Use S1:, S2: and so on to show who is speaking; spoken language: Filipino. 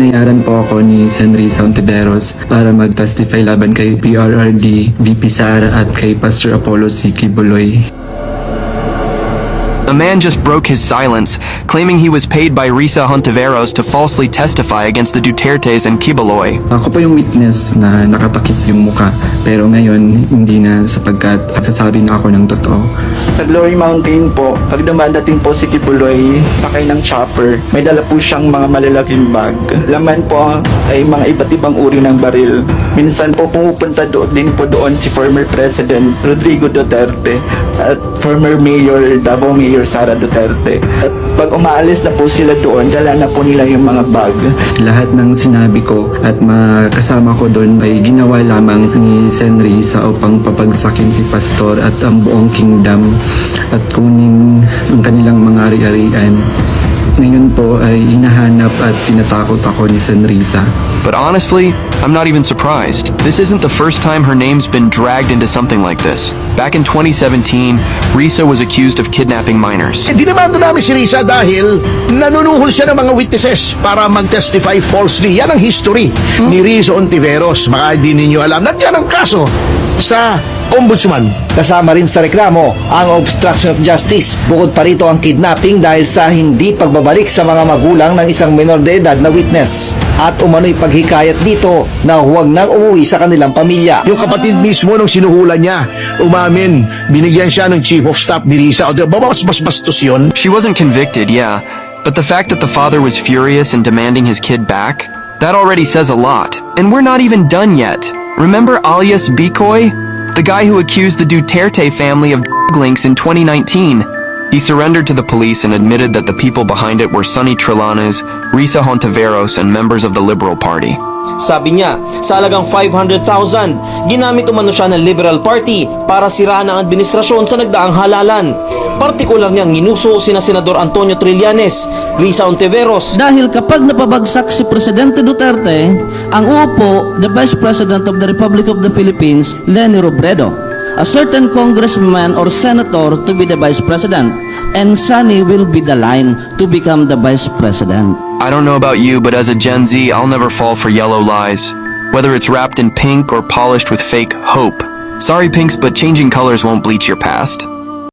S1: binayaran po ako ni Senrisa Ontiveros para mag-testify laban kay PRRD, VP Sara at kay Pastor Apollo C. Kibuloy.
S2: The man just broke his silence, claiming he was paid by Risa Hontiveros to falsely testify against the Dutertes and Kibaloy.
S1: Ako po yung witness na nakatakip yung muka pero ngayon hindi na sapagkat nagsasabi na ako ng totoo. Sa Glory Mountain po, pag dumadating po si Kibuloy, sakay ng chopper, may dala po siyang mga malalaking bag. Laman po ay mga iba't ibang uri ng baril. Minsan po pumupunta do din po doon si former President Rodrigo Duterte at former Mayor Davao Mayor Sara Duterte. At pag umaalis na po sila doon, dala na po nila yung mga bag. Lahat ng sinabi ko at makasama ko doon ay ginawa lamang ni Senrisa upang papagsakin si Pastor at ang buong kingdom at kunin ang kanilang mga ari-arian. Ngayon po ay hinahanap at tinatakot ako ni Senrisa.
S2: But honestly, I'm not even surprised. This isn't the first time her name's been dragged into something like this. Back in 2017, Risa was accused of kidnapping minors.
S3: Eh, dinamanda namin si Risa dahil nanunuhol siya ng mga witnesses para mag-testify falsely. Yan ang history ni Risa Ontiveros. Baka hindi ninyo alam. Nandiyan ang kaso sa ombudsman.
S4: Kasama rin sa reklamo ang obstruction of justice. Bukod pa rito ang kidnapping dahil sa hindi pagbabalik sa mga magulang ng isang minor de edad na witness. At umano'y paghikayat dito na huwag nang umuwi sa kanilang pamilya.
S3: Yung kapatid mismo nung sinuhulan niya, umamin, binigyan siya ng chief of staff ni Risa. O, di ba mas mas bastos yun?
S2: She wasn't convicted, yeah, but the fact that the father was furious and demanding his kid back, that already says a lot. And we're not even done yet. Remember alias Bikoy? The guy who accused the Duterte family of links in 2019. He surrendered to the police and admitted that the people behind it were Sonny Trillanes, Risa Hontiveros, and members of the Liberal Party.
S5: Sabi niya, sa halagang 500,000, ginamit umano siya ng Liberal Party para siraan ang administrasyon sa nagdaang halalan. Partikular niyang ginuso sina Senador Antonio Trillanes, Risa Ontiveros,
S6: Dahil kapag napabagsak si Presidente Duterte, ang uupo, the Vice President of the Republic of the Philippines, Leni Robredo, a certain congressman or senator to be the Vice President, and Sunny will be the line to become the Vice President.
S2: I don't know about you, but as a Gen Z, I'll never fall for yellow lies. Whether it's wrapped in pink or polished with fake hope. Sorry, Pinks, but changing colors won't bleach your past.